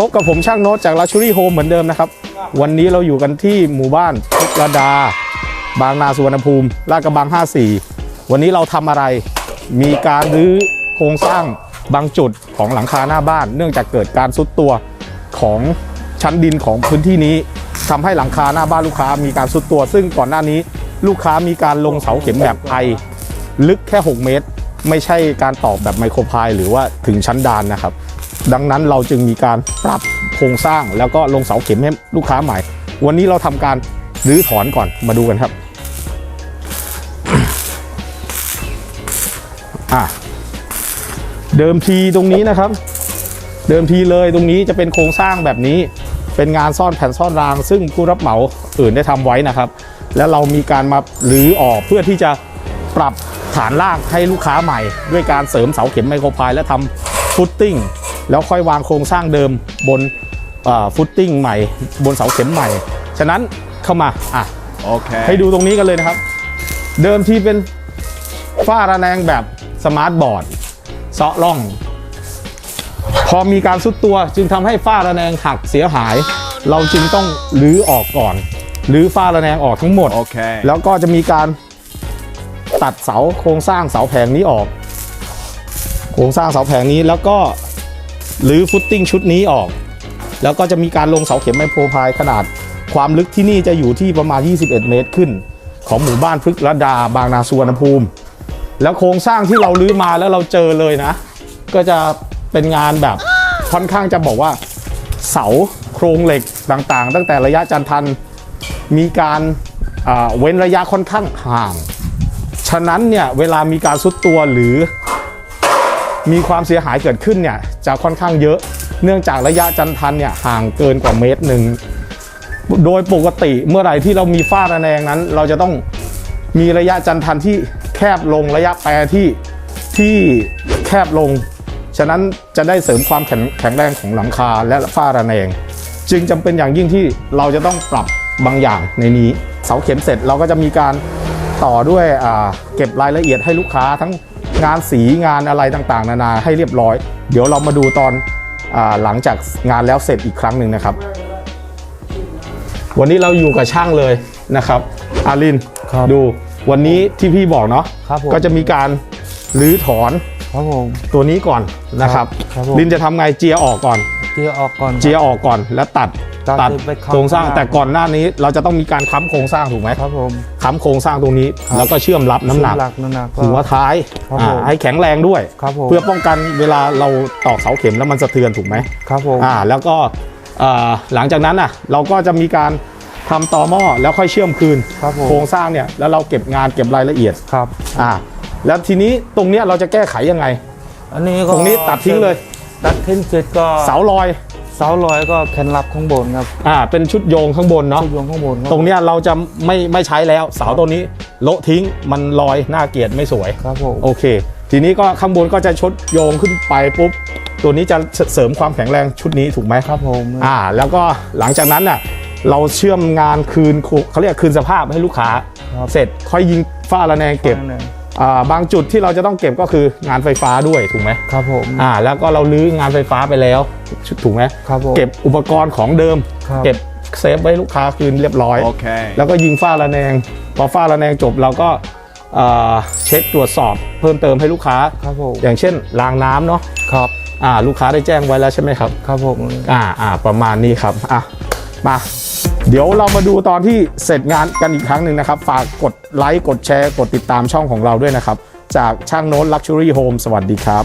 พบกับผมช่างโน้ตจาก Luxury Home เหมือนเดิมนะครับ วันนี้เราอยู่กันที่หมู่บ้านพุกระดา บางนาสุวรรณภูมิลาดกระบัง 54 วันนี้เราทำอะไร มีการรื้อโครงสร้างบางจุดของหลังคาหน้าบ้าน เนื่องจากเกิดการซุดตัวของชั้นดินของพื้นที่นี้ทำให้หลังคาหน้าบ้านลูกค้ามีการซุดตัว ซึ่งก่อนหน้านี้ลูกค้ามีการลงเสาเข็มแบบไอลึกแค่ 6 เมตร ไม่ใช่การตอกแบบไมโครพายหรือว่าถึงชั้นดานนะครับ ดังนั้นเราจึงมีการปรับโครงสร้างแล้วก็ลงเสาเข็มให้ลูกค้าใหม่ วันนี้เราทำการรื้อถอนก่อนมาดูกันครับอะเดิมทีตรงนี้นะครับ เดิมทีเลยตรงนี้จะเป็นโครงสร้างแบบนี้ เป็นงานซ่อนแผ่นซ่อนราง ซึ่งผู้รับเหมาอื่นได้ทำไว้นะครับ แล้วเรามีการมารื้อออกเพื่อที่จะปรับฐานล่างให้ลูกค้าใหม่ ด้วยการเสริมเสาเข็มไมโครพายและทำฟุตติ้ง แล้วค่อยวางโครงสร้างเดิมบนฟุตติ้งใหม่ บนเสาเข็มใหม่ ฉะนั้นเข้ามาอะ Okay. ให้ดูตรงนี้กันเลยนะครับ เดิมทีเป็นฝ้าระแนงแบบสมาร์ทบอร์ดเซาะร่อง พอมีการซุดตัวจึงทำให้ฝ้าระแนงหักเสียหาย เราจึงต้องรื้อออกก่อนรื้อฝ้าระแนงออกทั้งหมด Okay. แล้วก็จะมีการตัดเสาโครงสร้างเสาแผงนี้ออก โครงสร้างเสาแผงนี้แล้วก็ หรือฟุตติ้งชุดนี้ออก แล้วก็จะมีการลงเสาเข็มไมโครพายขนาด ความลึกที่นี่จะอยู่ที่ประมาณ 21 เมตรขึ้น ของหมู่บ้านพฤกษ์ระดาบางนาสุวรรณภูมิ แล้วโครงสร้างที่เราลื้อมาแล้วเราเจอเลยนะ ก็จะเป็นงานแบบค่อนข้างจะบอกว่าเสาโครงเหล็กต่างๆ ตั้งแต่ระยะจันทันมีการเว้นระยะค่อนข้างห่าง ฉะนั้นเนี่ยเวลามีการซุดตัวหรือ มีความเสียหายเกิดขึ้นเนี่ยจะค่อนข้างเยอะ เนื่องจากระยะจันทันเนี่ยห่างเกินกว่าเมตรหนึ่งโดยปกติเมื่อไหร่ที่เรามีฝ้าระแนงนั้น เราจะต้องมีระยะจันทันที่แคบลงระยะแปรที่ที่แคบลง ฉะนั้นจะได้เสริมความแข็งแข็งแรงของหลังคาและฝ้าระแนง จึงจำเป็นอย่างยิ่งที่เราจะต้องปรับบางอย่างในนี้ เสาเข็มเสร็จเราก็จะมีการต่อด้วยเก็บรายละเอียดให้ลูกค้าทั้ง งานสีงานอะไรต่างๆ นานาให้เรียบร้อย เดี๋ยวเรามาดูตอนอาหลังจากงานแล้วเสร็จอีกครั้งหนึ่งนะครับ วันนี้เราอยู่กับช่างเลยนะครับอารินครับดูวันนี้ที่พี่บอกเนาะครับผมก็จะมีการรื้อถอนครับผมตัวนี้ก่อนนะครับครับผมลินจะทำไงเจียออกก่อน เจียออกก่อน เจียออกก่อนแล้วตัด ตัดไปค้ำโครงสร้างข้างหน้าแต่ก่อนหน้านี้เราจะต้องมีการค้ำโครงสร้างถูกไหมครับผมค้ำโครงสร้างตรงนี้ครับแล้วก็เชื่อมรับน้ำหนักหลักน้ำหนักก็หัวท้ายครับอ่าผมให้แข็งแรงด้วยครับผมเพื่อป้องกันเวลาเราตอกเสาเข็มแล้วมันสะเทือนถูกไหมครับผมอ่าแล้วก็อ่าหลังจากนั้นอะเราก็จะมีการทำต่อหม้อแล้วค่อยเชื่อมคืนครับผมโครงสร้างเนี่ยแล้วเราเก็บงานเก็บรายละเอียดครับอ่าแล้วทีนี้ตรงเนี้ยเราจะแก้ไขยังไง อันนี้ก็ตรงนี้ตัดทิ้งเลย ตัดทิ้งเสร็จก็เสาลอย เสาลอยก็แขนรับข้างบนครับอ่าเป็นชุดโยงข้างบนเนาะชุดโยงข้างบนครับตรงเนี้ยเราจะไม่ไม่ใช้แล้ว เสาตัวนี้โละทิ้งมันลอยน่าเกลียดไม่สวย ครับผมโอเค ทีนี้ก็ข้างบนก็จะชดโยงขึ้นไปปุ๊บ ตัวนี้จะเสริมความแข็งแรงชุดนี้ถูกไหมครับผมอ่า แล้วก็หลังจากนั้นน่ะเราเชื่อมงานคืนโคเขาเรียกคืนสภาพให้ลูกค้าครับเสร็จค่อยยิงฝ้าระแนงเก็บข้างในอ่า บางจุดที่เราจะต้องเก็บก็คืองานไฟฟ้าด้วยถูกไหมครับผมอ่าแล้วก็เราลื้องานไฟฟ้าไปแล้วถูกไหมครับผมเก็บอุปกรณ์ของเดิมครับเก็บเซฟไว้ลูกค้าคืนเรียบร้อย Okay. แล้วก็ยิงฝ้าระแนงพอฝ้าระแนงจบเราก็เอ่อเช็คตรวจสอบเพิ่มเติมให้ลูกค้าครับผมอย่างเช่นรางน้ำเนาะครับอ่าลูกค้าได้แจ้งไว้แล้วใช่ไหมครับครับผมอ่าอ่าประมาณนี้ครับอะมา เดี๋ยวเรามาดูตอนที่เสร็จงานกันอีกครั้งหนึ่งนะครับ ฝากกดไลค์ กดแชร์ กดติดตามช่องของเราด้วยนะครับ จากช่างโน้ต Luxury Home สวัสดีครับ